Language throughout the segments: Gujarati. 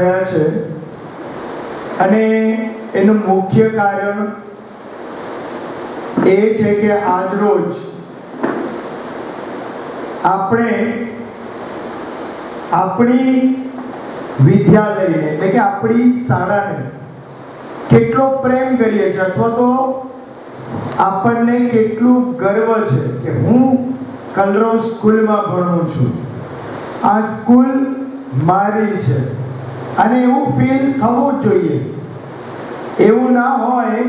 થયા છે. અને એનું મુખ્ય કારણ એ છે કે આજરોજ આપણે આપણી વિદ્યાલયને, એટલે કે આપણી શાળાને કેટલો પ્રેમ કરીએ છીએ અથવા તો આપણને કેટલું ગર્વ છે કે હું કલરવ સ્કૂલમાં ભણું છું. આ સ્કૂલ મારી છે. અને એવું ફીલ થવું જોઈએ. એવું ના હોય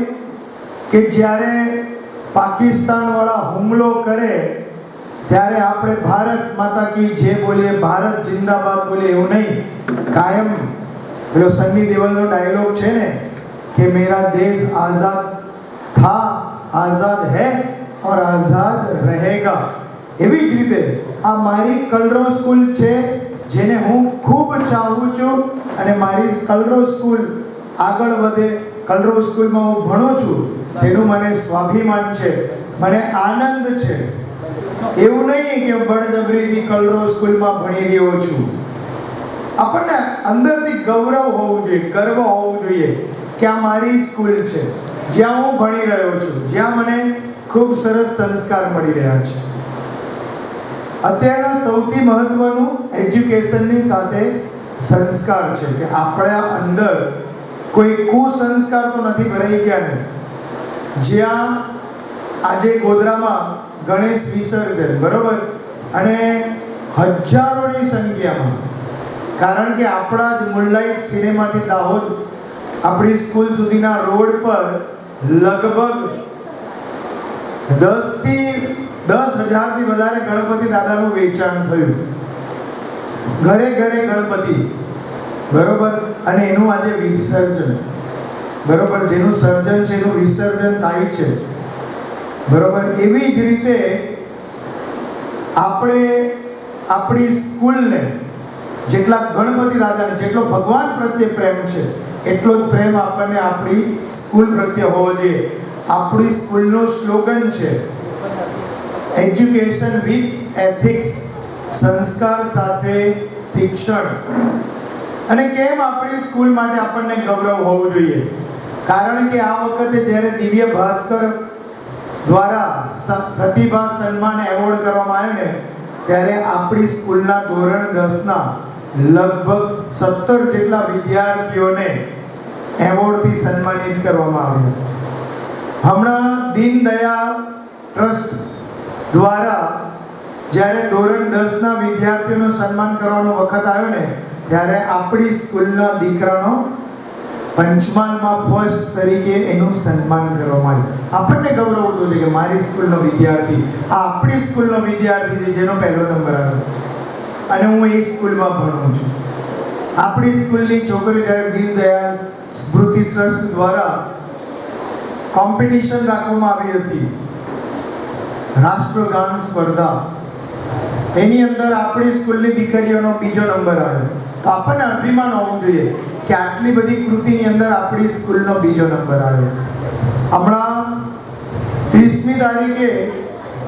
કે જ્યારે પાકિસ્તાનવાળા હુમલો કરે, ત્યારે આપણે ભારત માતા કી જે બોલીએ, ભારત જિંદાબાદ બોલીએ, એવું નહીં. કાયમ, પેલો સન્ની દેવલનો ડાયલોગ છે ને, કે મેરા દેશ આઝાદ થા, આઝાદ હૈ ઓર આઝાદ રહેગા. એવી જ રીતે આ મારી કલરો સ્કૂલ છે, જેને હું ખૂબ ચાહું છું અને મારી કલરો સ્કૂલ આગળ વધે કલરો સ્કૂલમાં હું ભણું છું, તેનું મને સ્વાભિમાન છે, મને આનંદ છે. એવું નહીં કે બળજબરીથી કલરો સ્કૂલમાં ભણી રહ્યો છું. આપણને અંદરથી ગૌરવ હોવું જોઈએ, ગર્વ હોવું જોઈએ કે આ મારી સ્કૂલ છે. જ્યાં હું ભણી રહ્યો છું, જ્યાં મને ખૂબ સરસ સંસ્કાર મળી રહ્યા છે. અત્યારના સૌથી મહત્વનું એજ્યુકેશનની સાથે સંસ્કાર છે કે આપણા અંદર કોઈ કુસંસ્કાર તો નથી ભરાઈ ગયા ને જ્યાં આજે ગોધરામાં ગણેશ વિસર્જન, બરોબર? અને હજારોની સંખ્યામાં. કારણ કે આપણા જ મૂનલાઇટ સિનેમાથી દાહોદ, આપણી સ્કૂલ સુધીના રોડ પર લગભગ દસથી દસ હજારથી વધારે ગણપતિ દાદાનું વેચાણ થયું. ઘરે ઘરે ગણપતિ. બરોબર? અને એનું આજે વિસર્જન. બરોબર? જેનું સર્જન છે, એનું વિસર્જન થાય છે. બરોબર? એવી જ રીતે આપણે આપણી સ્કૂલને જેટલા ગણપતિ રાજાને, જેટલો ભગવાન પ્રત્યે પ્રેમ છે, એટલો જ પ્રેમ આપણને આપણી સ્કૂલ પ્રત્યે હોવો જોઈએ. આપણી સ્કૂલનો સ્લોગન છે એજ્યુકેશન વિથ એથિક્સ સંસ્કાર સાથે શિક્ષણ. અને કેમ આપણી સ્કૂલ માટે આપણને ગૌરવ હોવું જોઈએ? કારણ કે આ વખતે જ્યારે દિવ્ય ભાસ્કર દ્વારા પ્રતિભા સન્માન એવોર્ડ કરવામાં આવ્યો ને, ત્યારે આપણી સ્કૂલના ધોરણ દસના લગભગ સત્તર જેટલા વિદ્યાર્થીઓને એવોર્ડથી સન્માનિત કરવામાં આવ્યું. હમણાં દીનદયાળ ટ્રસ્ટ દ્વારા જ્યારે ધોરણ દસના વિદ્યાર્થીઓનું સન્માન કરવાનો વખત આવ્યો ને, ત્યારે આપણી સ્કૂલના દીકરાનો પંચમાલમાં ફર્સ્ટ તરીકે એનું સન્માન કરવામાં આવ્યું. આપણને ગૌરવ હતું કે મારી સ્કૂલનો વિદ્યાર્થી, આ આપણી સ્કૂલનો વિદ્યાર્થી છે જેનો પહેલો નંબર આવ્યો. અને હું એ સ્કૂલમાં ભણું છું. આપણી સ્કૂલની છોકરી જ્યારે દીનદયાળ સ્મૃતિ ટ્રસ્ટ દ્વારા કોમ્પિટિશન રાખવામાં આવી હતી, રાષ્ટ્રગાન સ્પર્ધા એની અંદર આપણી સ્કૂલની દીકરીઓનો બીજો નંબર આવ્યો. તો આપણને અભિમાન હોવું જોઈએ કે આટલી બધી કૃતિની અંદર આપણી સ્કૂલનો બીજો નંબર આવ્યો. હમણાં ત્રીસમી તારીખે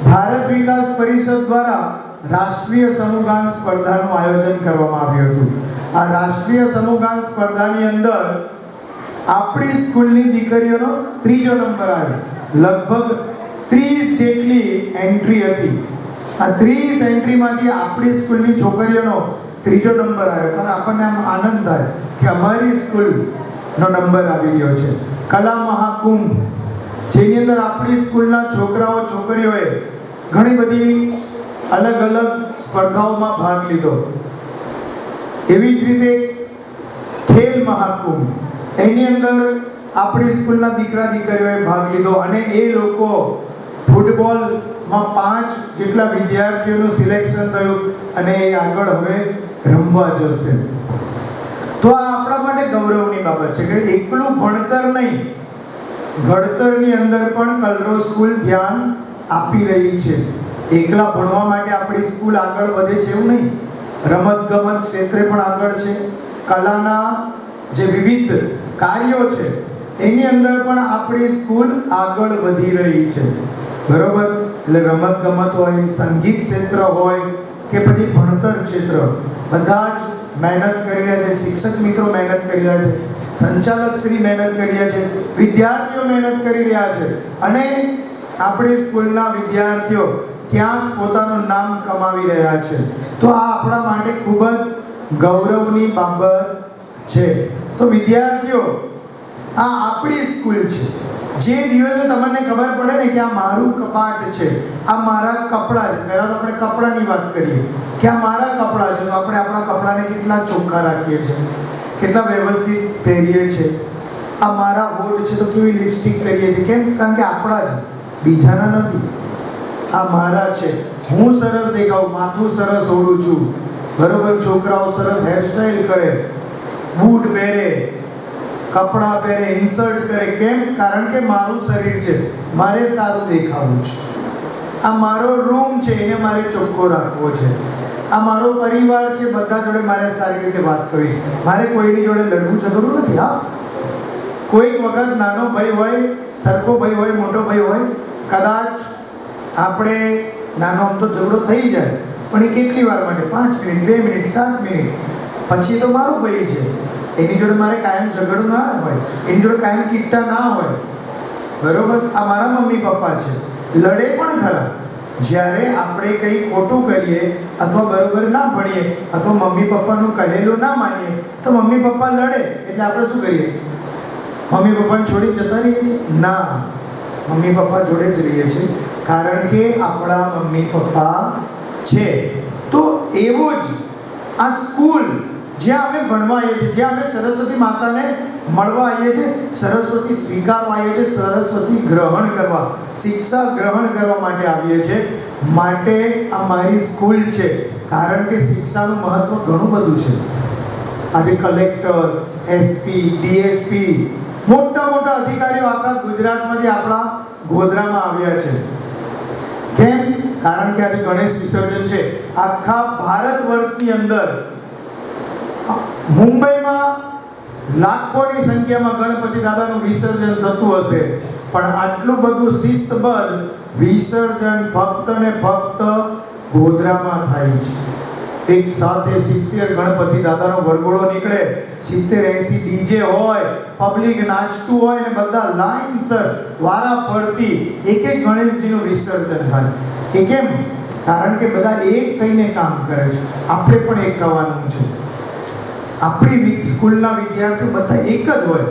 ભારત વિકાસ પરિષદ દ્વારા રાષ્ટ્રીય સમૂહગાન સ્પર્ધાનું આયોજન કરવામાં આવ્યું હતું. આ રાષ્ટ્રીય સમૂહગાન સ્પર્ધાની અંદર આપણી સ્કૂલની દીકરીઓનો ત્રીજો નંબર આવ્યો. લગભગ ત્રીસ જેટલી એન્ટ્રી હતી. આ ત્રીસ એન્ટ્રીમાંથી આપણી સ્કૂલની છોકરીઓનો ત્રીજો નંબર આવ્યો. અને આપણને આમ આનંદ થાય કે અમારી સ્કૂલનો નંબર આવી ગયો છે. કલા મહાકુંભ, જેની અંદર આપણી સ્કૂલના છોકરાઓ, છોકરીઓએ ઘણી બધી અલગ અલગ સ્પર્ધાઓમાં ભાગ લીધો. એવી જ રીતે ખેલ મહાકુંભ, એની અંદર આપણી સ્કૂલના દીકરા દીકરીઓએ ભાગ લીધો. અને એ લોકો ફૂટબોલમાં પાંચ જેટલા વિદ્યાર્થીઓનું સિલેક્શન થયું અને એ આગળ હવે રમવા જશે. તો આ આપણા માટે ગૌરવની બાબત છે કે એકલું ભણતર નહીં, ઘડતરની અંદર પણ કલરો સ્કૂલ ધ્યાન આપી રહી છે. એકલા ભણવા માટે આપણી સ્કૂલ આગળ વધે છે એવું નહીં. રમત ગમત ક્ષેત્રે પણ આગળ છે. કલાના જે વિવિધ કાર્યો છે, એની અંદર પણ આપણી સ્કૂલ આગળ વધી રહી છે. બરોબર? એટલે રમત ગમત હોય, સંગીત ક્ષેત્ર હોય કે પછી ભણતર ક્ષેત્ર, બધા જ મહેનત કરી રહ્યા છે, શિક્ષક મિત્રો મહેનત કરી રહ્યા છે, સંચાલક શ્રી મહેનત કરી રહ્યા છે, વિદ્યાર્થીઓ મહેનત કરી રહ્યા છે અને આપણી સ્કૂલના વિદ્યાર્થીઓ ક્યાંક પોતાનું નામ કમાવી રહ્યા છે. તો આ આપણા માટે ખૂબ જ ગૌરવની બાબત છે. તો વિદ્યાર્થીઓ, આ આપણી સ્કૂલ છે. જે દિવસે તમને ખબર પડે ને કે આ મારું કપાટ છે, આ મારા કપડાં છે, પહેલાં તો આપણે કપડાની વાત કરીએ. કે આ મારા કપડાં છે, તો આપણે આપણા કપડાને કેટલા ચોખ્ખા રાખીએ છીએ? કેટલા વ્યવસ્થિત પહેરીએ છીએ? આ મારા હોઠ છે તો કેવી લિપસ્ટિક કરીએ છીએ? કેમ? કારણ કે આપણા છે બીજાના નથી. આ મારા છે. હું સરસ દેખાઉં માથું સરસ ઓળું છું. બરોબર? છોકરાઓ સરસ હેરસ્ટાઈલ કરે. બૂટ પહેરે. કપડાં પહેરે ઇન્સર્ટ કરે, કેમ? કારણ કે મારું શરીર છે. મારે સારું દેખાવું છે. આ મારો રૂમ છે, એને મારે ચોખ્ખો રાખવો છે. આ મારો પરિવાર છે, બધા જોડે મારે સારી રીતે વાત કરવી મારે કોઈની જોડે લડવું જરૂર નથી, હા? કોઈક વખત નાનો ભાઈ હોય, સરખો ભાઈ હોય, મોટો ભાઈ હોય, કદાચ આપણે નાનો આમ તો ઝઘડો થઈ જાય, પણ એ કેટલી વાર માટે? પાંચ મિનિટ, બે મિનિટ, સાત મિનિટ. પછી તો મારો ભાઈ છે. એની જોડે મારે કાયમ ઝઘડું ના હોય, એની જોડે કાયમ કિટ્ટા ના હોય. બરોબર? આ મારા મમ્મી પપ્પા છે. લડે પણ ખરા. જ્યારે આપણે કંઈ ખોટું કરીએ અથવા બરોબર ના ભણીએ અથવા મમ્મી પપ્પાનું કહેલું ના માનીએ, તો મમ્મી પપ્પા લડે. એટલે આપણે શું કરીએ? મમ્મી પપ્પાને છોડી જતા રહીએ છીએ? ના. મમ્મી પપ્પા જોડે જ રહીએ છીએ. કારણ કે આપણા મમ્મી પપ્પા છે. તો એવું જ આ સ્કૂલ જ્યાં અમે ભણવા આવીએ છીએ, જ્યાં અમે સરસ્વતી માતાને મળવા આવીએ છીએ, સરસ્વતી સ્વીકારવા આવીએ છીએ, સરસ્વતી ગ્રહણ કરવા, શિક્ષા ગ્રહણ કરવા માટે આવીએ છીએ. માટે આ મારી સ્કૂલ છે, કારણ કે શિક્ષાનું મહત્વ ઘણું બધું છે. આજે કલેક્ટર એસપી ડીએસપી મોટા મોટા અધિકારીઓ આખા ગુજરાતમાંથી આપણા ગોધરામાં આવ્યા છે. કેમ? કારણ કે આજે ગણેશ વિસર્જન છે. આખા ભારત વર્ષની અંદર મુંબઈમાં લાખોની સંખ્યામાં ગણપતિ દાદાનું વિસર્જન થતું હશે. પણ આટલું બધું શિસ્તબદ્ધ વિસર્જન ફક્ત ને ફક્ત ગોધરામાં થાય છે. એક સાથે સિત્તેર ગણપતિ દાદાનો વરઘોડો નીકળે. સિત્તેર એસી ડીજે હોય, પબ્લિક નાચતું હોય ને બધા લાઈનસર વારા ફરતી એક એક ગણેશજીનું વિસર્જન થાય. એ કેમ? કારણ કે બધા એક થઈને કામ કરે છે. આપણે પણ એક થવાનું છે. આપણી સ્કૂલના વિદ્યાર્થીઓ બધા એક જ હોય.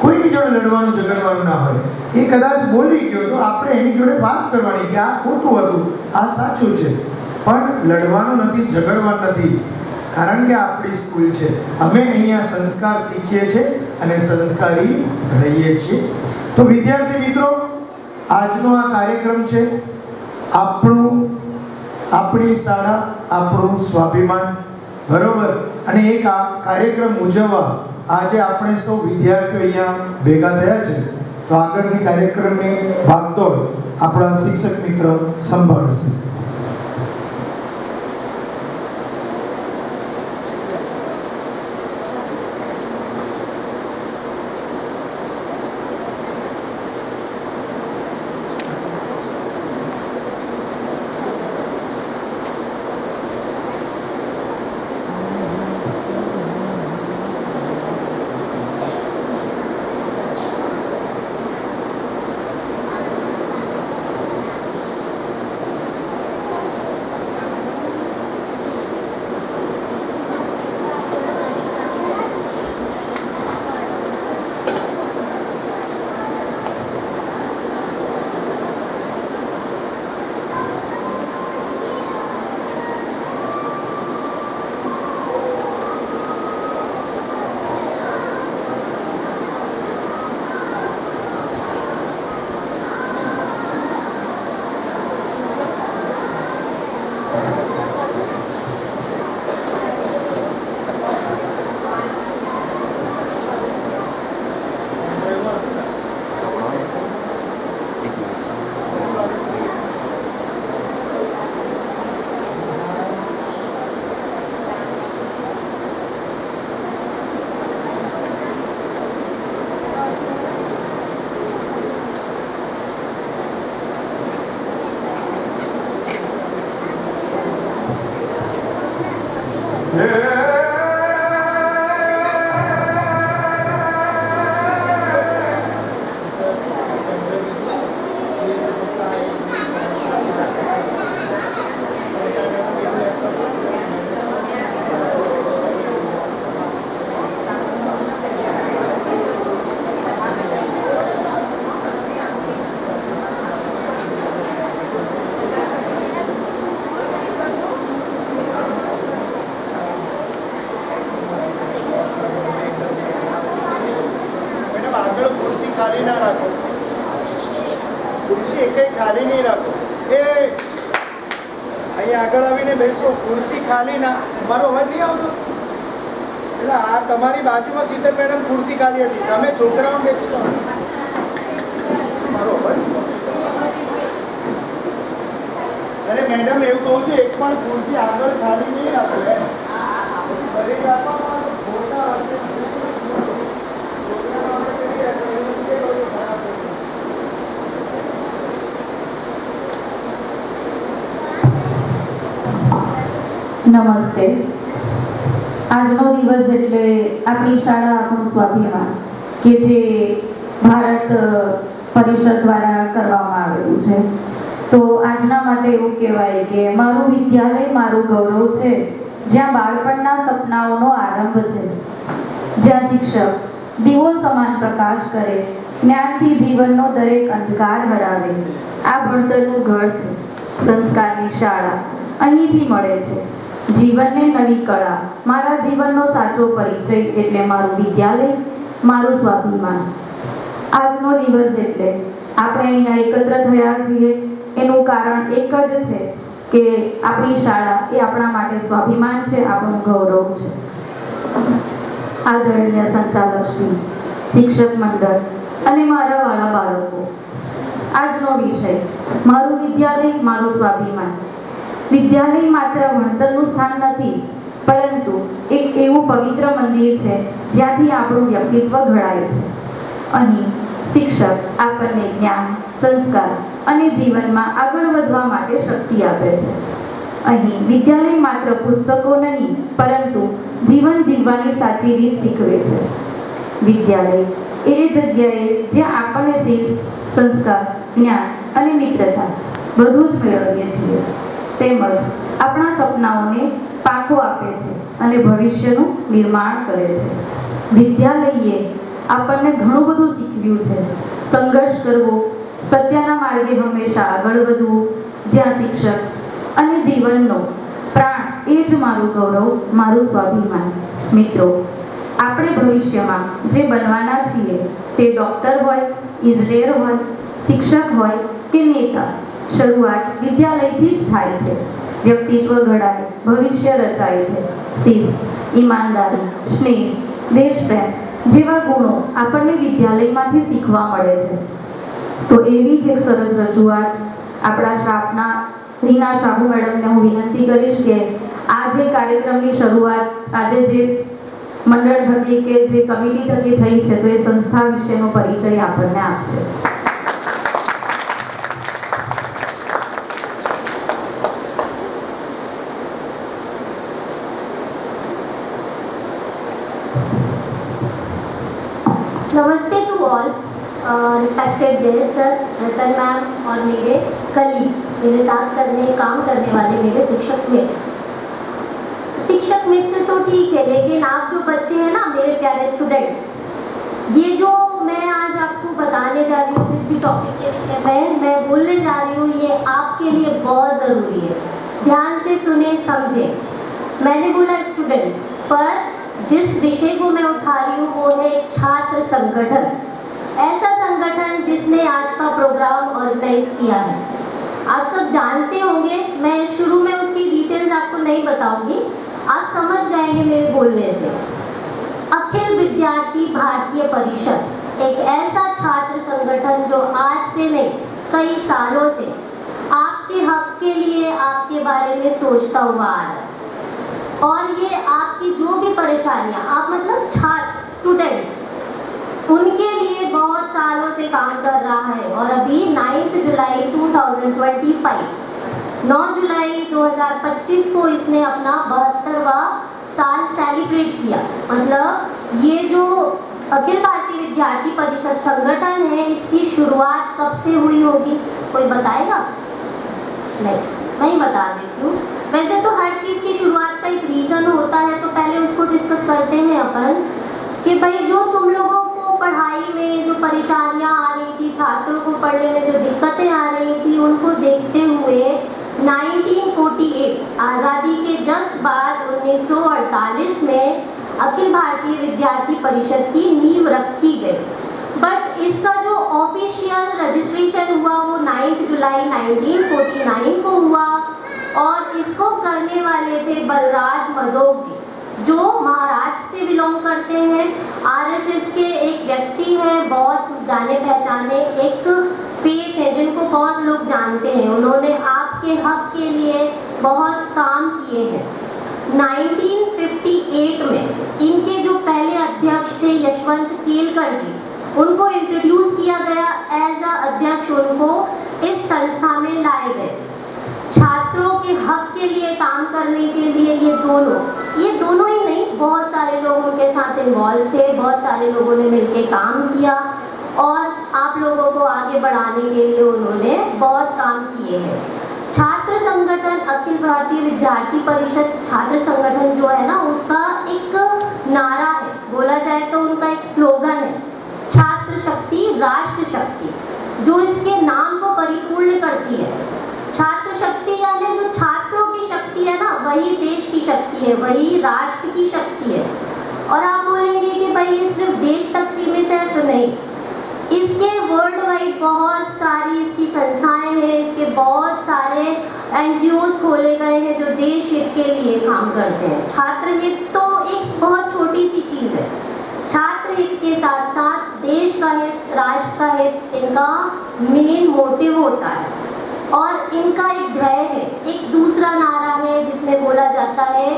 કોઈની જોડે લડવાનું, ઝઘડવાનું ના હોય. એ કદાચ બોલી ગયો તો આપણે એની જોડે વાત કરવાની કે આ ખોટું હતું, આ સાચું છે. પણ લડવાનું નથી, ઝઘડવાનું નથી. કારણ કે આપણી સ્કૂલ છે. અમે અહીંયા સંસ્કાર શીખીએ છીએ અને સંસ્કારી રહીએ છીએ. તો વિદ્યાર્થી મિત્રો, આજનો આ કાર્યક્રમ છે આપણું, આપણી શાળા આપણું સ્વાભિમાન. બરોબર? અને એક આ કાર્યક્રમ ઉજવવા આજે આપણે સૌ વિદ્યાર્થીઓ અહીંયા ભેગા થયા છે. તો આગળની કાર્યક્રમની ભાગદોડ આપણા શિક્ષક મિત્ર સંભાળશે. મેડમ હતી તમે છોકરાઓ બેસી જાઓ આવતો. અરે મેડમ, એવું કહું છું, એક પણ ખુરશી આગળ ખાલી નહીં જાય. નમસ્તે આજનો દિવસ એટલે આપણી શાળા આપણું સ્વાભિમાન, કે જે ભારત પરિષદ દ્વારા કરવામાં આવેલું છે. તો આજના માટે એવું કહેવાય કે મારું વિદ્યાલય મારું ગૌરવ છે. જ્યાં બાળપણના સપનાઓનો આરંભ છે. જ્યાં શિક્ષક દીવો સમાન પ્રકાશ કરે, જ્ઞાનથી જીવનનો દરેક અંધકાર હરાવે. આ ભણતરનું ઘર છે. સંસ્કારની શાળા અહીંથી મળે છે. જીવનને નવી કળા. મારા જીવનનો સાચો પરિચય એટલે મારું વિદ્યાલય, મારું સ્વાભિમાન. આજનો દિવસ એટલે આપણે અહીંયા એકત્ર થયા છીએ. એનું કારણ એક જ છે કે આપણી શાળા એ આપણા માટે સ્વાભિમાન છે, આપણું ગૌરવ છે. આદરણીય સંચાલક શિક્ષક મંડળ અને મારા વાળા બાળકો. આજનો વિષય, મારું વિદ્યાલય, મારું સ્વાભિમાન. વિદ્યાલય માત્ર ભણતરનું સ્થાન નથી, પરંતુ એક એવું પવિત્ર મંદિર છે, જ્યાંથી આપણું વ્યક્તિત્વ ઘડાય છે. અહીં શિક્ષક આપણને જ્ઞાન, સંસ્કાર અને જીવનમાં આગળ વધવા માટે શક્તિ આપે છે. અહીં વિદ્યાલય માત્ર પુસ્તકો નહીં, પરંતુ જીવન જીવવાની સાચી રીત શીખવે છે. વિદ્યાલય એ જગ્યાએ જ્યાં આપણને શિસ્ત, સંસ્કાર, જ્ઞાન અને મિત્રતા બધું જ મેળવીએ છીએ. તેમજ આપણા સપનાઓને પાંખો આપે છે અને ભવિષ્યનું નિર્માણ કરે છે. વિદ્યાલયે આપણને ઘણું બધું શીખવ્યું છે. સંઘર્ષ કરવો, સત્યના માર્ગે હંમેશા આગળ વધવું, જ્યાં શિક્ષક અને જીવનનો પ્રાણ એ જ મારું ગૌરવ, મારું સ્વાભિમાન. મિત્રો, આપણે ભવિષ્યમાં જે બનવાના છીએ તે ડૉક્ટર હોય, ઇજનેર હોય, શિક્ષક હોય કે નેતા શરૂઆત વિદ્યાલયથી જ થાય છે. વ્યક્તિત્વ ઘડાય, ભવિષ્ય રચાય છે. શિસ્ત, ઈમાનદારી, સ્નેહ, દેશપ્રેમ જેવા ગુણો આપણને વિદ્યાલયમાંથી શીખવા મળે છે. તો એવી જ એક સરસ રજૂઆત આપણા શાપના, રીના શાહુ મેડમને હું વિનંતી કરીશ કે આ જે કાર્યક્રમની શરૂઆત, આજે જે મંડળ થકી કે જે કમિટી થકી થઈ છે, તો એ સંસ્થા વિશેનો પરિચય આપણને આપશે. रिस्पेक्टेड जय सर रतन मैम और मेरे कलीग्स मेरे साथ करने, काम करने वाले मेरे शिक्षक मित्र। शिक्षक मित्र तो ठीक है, लेकिन आप जो बच्चे हैं ना, मेरे प्यारे स्टूडेंट्स ये जो मैं आज आपको बताने जा रही हूँ, जिस भी टॉपिक के विषय में मैं बोलने जा रही हूँ, ये आपके लिए बहुत ज़रूरी है। ध्यान से सुने, समझे। मैंने बोला स्टूडेंट पर जिस विषय को मैं उठा रही हूँ, वो है छात्र संगठन। ऐसा संगठन जिसने आज का प्रोग्राम ऑर्गेनाइज किया है। आप सब जानते होंगे, मैं शुरू में उसकी डिटेल्स आपको नहीं बताऊँगी। आप समझ जाएँगे मेरे बोलने से। अखिल विद्यार्थी भारतीय परिषद, एक ऐसा छात्र संगठन जो आज से नहीं, कई सालों से आपके हक के लिए आपके बारे में सोचता हुआ आ रहा है। और ये आपकी जो भी परेशानियाँ, आप मतलब छात्र स्टूडेंट्स उनके लिए सालों से काम कर रहा है और अभी 9 जुलाई 2025 9 जुलाई 2025 को इसने अपना बहत्तरवा साल सेलिब्रेट किया। मतलब ये जो अखिल भारतीय विद्यार्थी परिषद संगठन है, इसकी शुरुआत कब से हुई होगी? कोई बताएगा? नहीं मैं ही बता देती हूँ। वैसे तो हर चीज़ की शुरुआत का एक रीज़न होता है तो पहले उसको डिस्कस करते हैं अपन कि भाई जो तुम लोगों पढ़ाई में जो परेशानियाँ आ रही थी, छात्रों को पढ़ने में जो दिक्कतें आ रही थी, उनको देखते हुए 1948 आज़ादी के जस्ट बाद 1948 में अखिल भारतीय विद्यार्थी परिषद की नींव रखी गई। बट इसका जो ऑफिशियल रजिस्ट्रेशन हुआ, वो 9 जुलाई 1949 को हुआ और इसको करने वाले थे बलराज मधोक जी। जो महाराष्ट्र से बिलोंग करते हैं। आरएसएस के एक व्यक्ति हैं, बहुत जाने पहचाने। एक फेस है जिनको बहुत लोग जानते हैं। उन्होंने आपके हक के लिए बहुत काम किए हैं। 1958 में इनके जो पहले अध्यक्ष थे, यशवंत केलकर जी, उनको इंट्रोड्यूस किया गया एज अ अध्यक्ष। उनको इस संस्था में लाए गए। छात्रों के हक लिए, काम करने के लिए, ये दोनों। ये दोनों ही नहीं, बहुत सारे लोग उनके साथ इन्वॉल्व थे, बहुत सारे लोगों ने मिलकर काम किया और आप लोगों को आगे बढ़ाने के लिए उन्होंने बहुत काम किए हैं। छात्र संगठन, अखिल भारतीय विद्यार्थी परिषद छात्र संगठन जो है ना, उसका एक नारा है। बोला जाए तो उनका एक स्लोगन है, छात्र शक्ति, राष्ट्र शक्ति, जो इसके नाम को परिपूर्ण करती है। छात्र शक्ति यानी जो छात्रों शक्ति है ना, वही देश की शक्ति है, वही राष्ट्र की शक्ति है। और आप बोलेंगे कि भाई ये सिर्फ़ देश तक सीमित है तो नहीं। इसके वर्ल्ड वाइड बहुत सारी इसकी संस्थाएँ हैं, इसके बहुत सारे एन खोले गए हैं जो देश हित के लिए काम करते हैं। छात्र हित तो एक बहुत छोटी सी चीज़ है। छात्र हित के साथ साथ देश का हित, राष्ट्र का हित, इनका मेन मोटिव होता है। और इनका एक ध्येय है, एक दूसरा नारा है जिसमें बोला जाता है,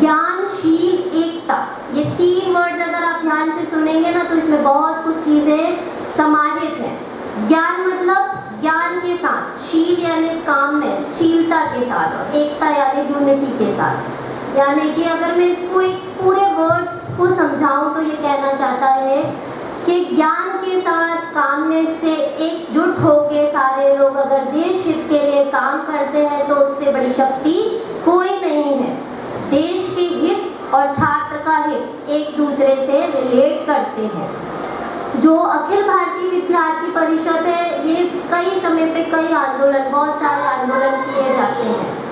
ज्ञानशील एकता। ये तीन वर्ड्स अगर आप ध्यान से सुनेंगे ना तो इसमें बहुत कुछ चीज़ें समाहित हैं। ज्ञान मतलब ज्ञान के साथ, शील यानी कामनेस शीलता के साथ और एकता यानी यूनिटी के साथ। यानी कि अगर मैं इसको एक पूरे वर्ड्स को समझाऊं तो ये कहना चाहता है कि ज्ञान के साथ काम में से एकजुट होके सारे लोग अगर देश हित के लिए काम करते हैं तो उससे बड़ी शक्ति कोई नहीं है। देश के हित और छात्र का हित एक दूसरे से रिलेट करते हैं। जो अखिल भारतीय विद्यार्थी परिषद है, ये कई समय पे कई आंदोलन, बहुत सारे आंदोलन किए जाते हैं।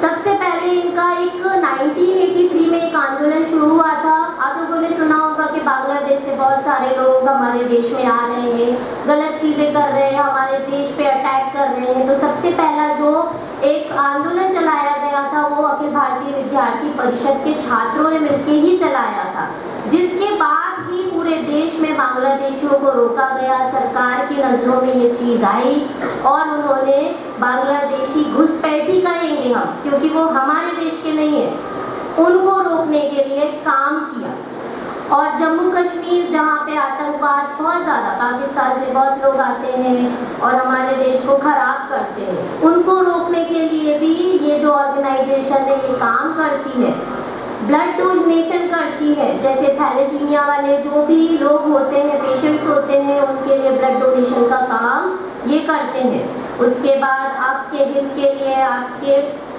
सबसे पहले इनका एक 1983 में एक आंदोलन शुरू हुआ था। आप लोगों ने सुना होगा कि बांग्लादेश से बहुत सारे लोग हमारे देश में आ रहे हैं, गलत चीज़ें कर रहे हैं, हमारे देश पे अटैक कर रहे हैं। तो सबसे पहला जो एक आंदोलन चलाया गया था, वो अखिल भारतीय विद्यार्थी परिषद के छात्रों ने मिलकर ही चलाया था। जिसके बाद ही पूरे देश में बांग्लादेशियों को रोका गया, सरकार की नज़रों में ये चीज़ आई और उन्होंने बांग्लादेशी घुसपैठी कहेंगे हम, क्योंकि वो हमारे देश के नहीं है। उनको रोकने के लिए काम किया। और जम्मू कश्मीर, जहाँ पे आतंकवाद बहुत ज़्यादा, पाकिस्तान से बहुत लोग आते हैं और हमारे देश को खराब करते हैं। उनको रोकने के लिए भी ये जो ऑर्गेनाइजेशन है, ये काम करती है। ब्लड डोनेशन करती है, जैसे थैलेसीमिया वाले जो भी लोग होते हैं पेशेंट्स होते हैं, उनके लिए ब्लड डोनेशन का काम ये करते हैं। उसके बाद आपके हित के लिए, आपके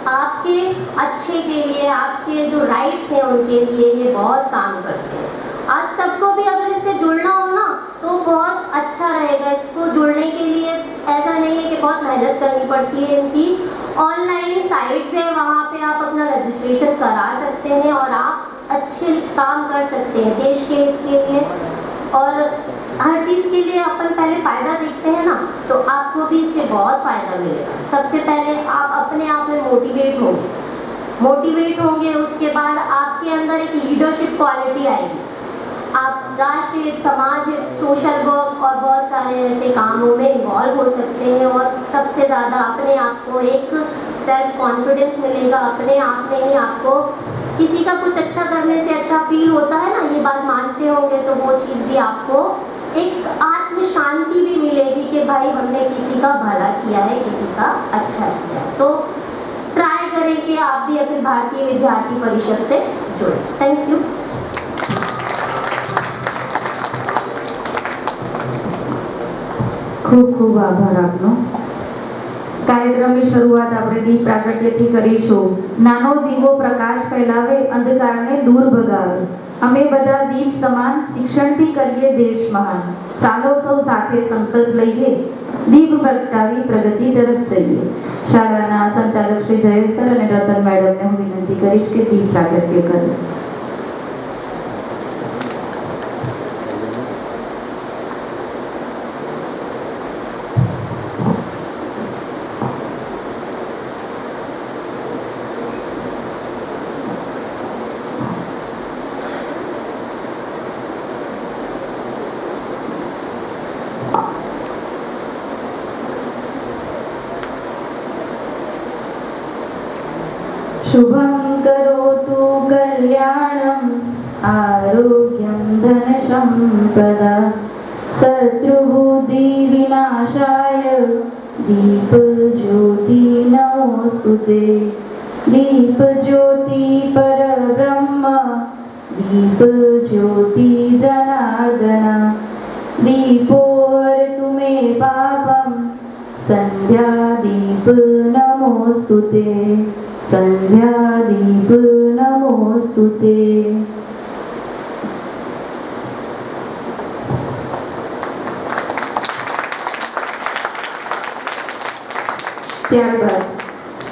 आपके अच्छे के लिए, आपके जो राइट्स हैं, उनके लिए ये बहुत काम करते हैं। आज सबको भी अगर इससे जुड़ना हो ना तो बहुत अच्छा रहेगा इसको जुड़ने के लिए। ऐसा नहीं है कि बहुत मेहनत करनी पड़ती है इनकी। ऑनलाइन साइट्स है, वहाँ पे आप अपना रजिस्ट्रेशन करा सकते हैं और आप अच्छे काम कर सकते हैं देश के हित के लिए। और हर चीज़ के लिए अपन पहले फ़ायदा देखते हैं ना तो आपको भी इससे बहुत फ़ायदा मिलेगा। सबसे पहले आप अपने आप में मोटिवेट होंगे। मोटिवेट होंगे, उसके बाद आपके अंदर एक लीडरशिप क्वालिटी आएगी। आप राष्ट्र समाज सोशल वर्क और बहुत सारे ऐसे कामों में इन्वॉल्व हो सकते हैं और सबसे ज़्यादा अपने आप को एक सेल्फ कॉन्फिडेंस मिलेगा। अपने आप में ही आपको किसी का कुछ अच्छा करने से अच्छा फील होता है ना, ये बात मानते होंगे तो वो चीज़ भी आपको एक आत्म शांति भी मिलेगी कि भाई हमने किसी का भला किया है, किसी का अच्छा किया तो ट्राई करें कि आप भी अखिल भारतीय विद्यार्थी परिषद से जुड़े। थैंक यू ખૂબ ખૂબ આભાર આપનો. કાર્યક્રમની શરૂઆત આપણે દીપ પ્રાગટ્યથી કરીશું. નાનો દીવો પ્રકાશ ફેલાવે, અંધકારને દૂર ભગાવે. અમે બધા દીપ સમાન શિક્ષણથી કરીએ દેશ મહાન. ચાલો સૌ સાથે સંકલ્પ લઈએ, દીપ પ્રગટાવી પ્રગતિ તરફ જઈએ. શાળાના સંચાલક શ્રી જયેશ સર અને રતન મેડમને હું વિનંતી કરીશ કે દીપ પ્રાગટ્ય કરે. દીપ નમોસ્તુતે સંધ્યા દીપ નમોસ્તુતે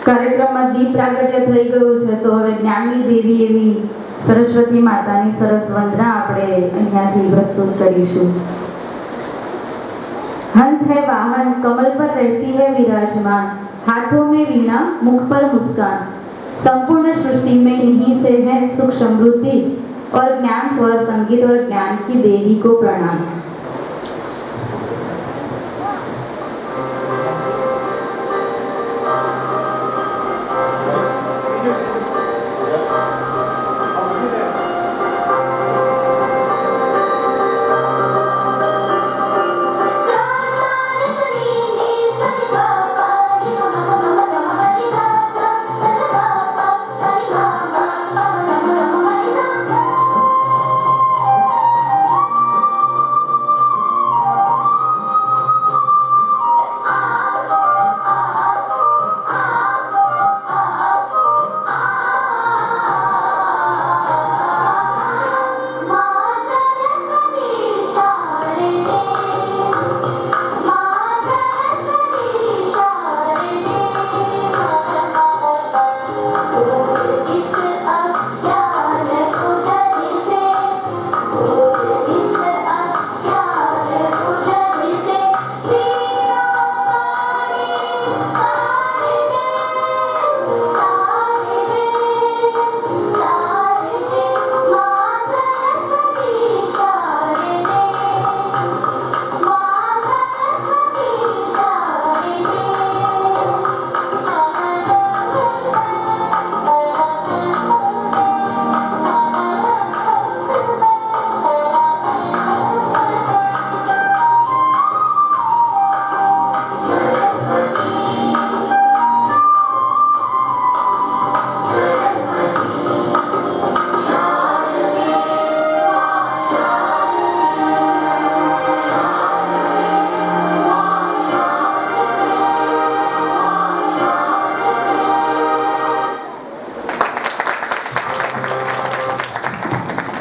કાર્યક્રમમાં દીપ પ્રાગટ્ય થઈ ગયું છે, તો હવે જ્ઞાની દેવી એવી સરસ્વતી માતાની સરસ વંદના આપણે અહીંયાથી પ્રસ્તુત કરીશું. હંસ હે વાહન, કમલ પર રહેતી હે વિરાજમાન. हाथों में वीणा मुख पर मुस्कान संपूर्ण सृष्टि में इन्हीं से है सुख समृद्धि और ज्ञान स्वर संगीत और ज्ञान की देवी को प्रणाम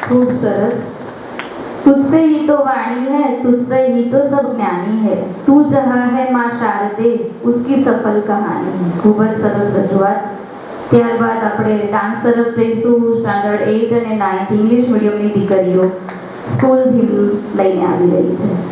खूब सरस तुझसे ही तो वाणी है तुझसे ही तो सब ज्ञानी है तू जहाँ है माँ શારદે उसकी સફલ કહાની है ખૂબ જ સરસ રજૂઆત ત્યારબાદ આપણે ડાન્સ તરફ જઈશું સ્ટાન્ડર્ડ એઇટ અને નાઇન્થ ઇંગ્લિશ મીડિયમની દીકરીઓ સ્કૂલ ભીમ લઈને આવી રહી છે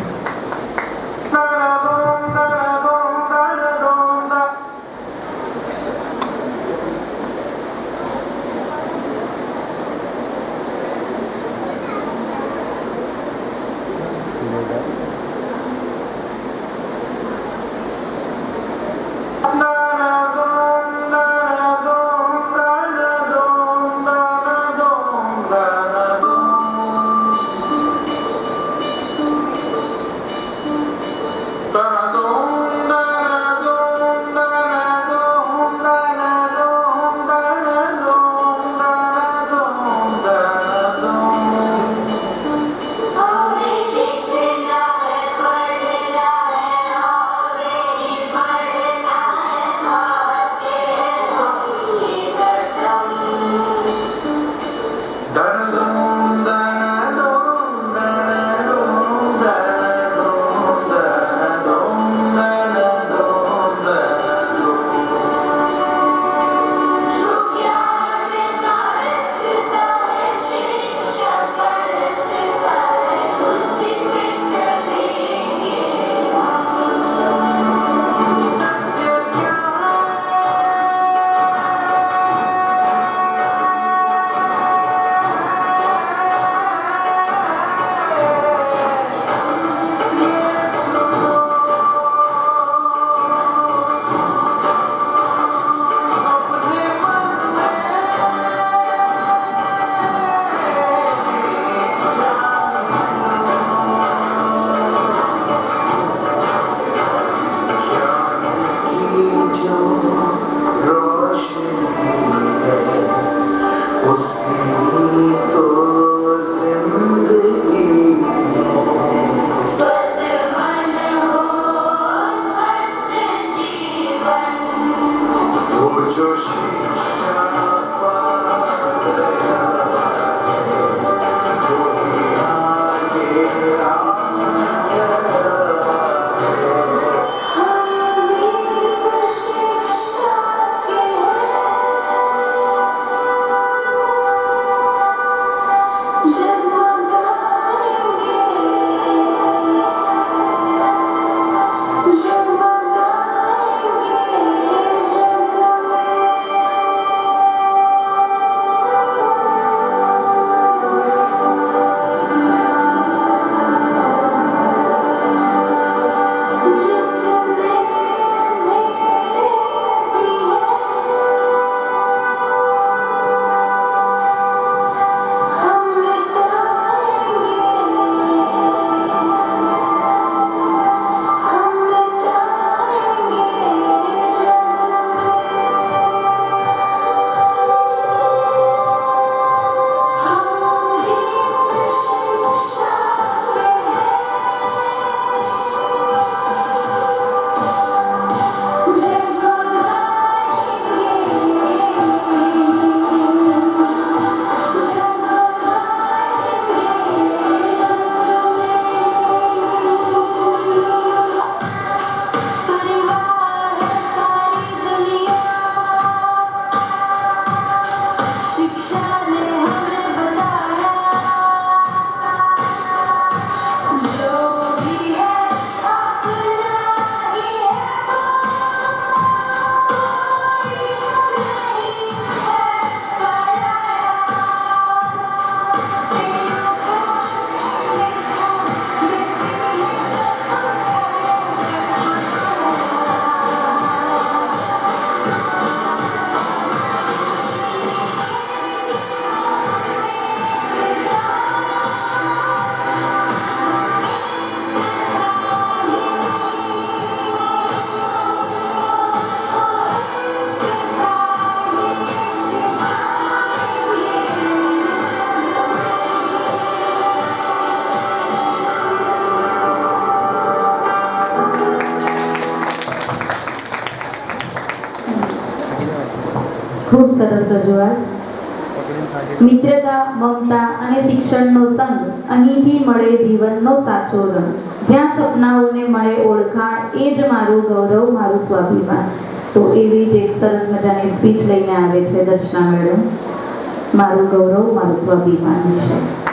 મિત્રતા, મમતા અને શિક્ષણનો સંગ અહીંથી મળે જીવનનો સાચો રંગ. જ્યાં સપનાઓને મળે ઓળખાણ, એ જ મારું ગૌરવ, મારું સ્વાભિમાન. તો એવી જ એક સરસ મજાની સ્પીચ લઈને આવે છે દર્શના મેડમ. મારું ગૌરવ, મારું સ્વાભિમાન વિશે.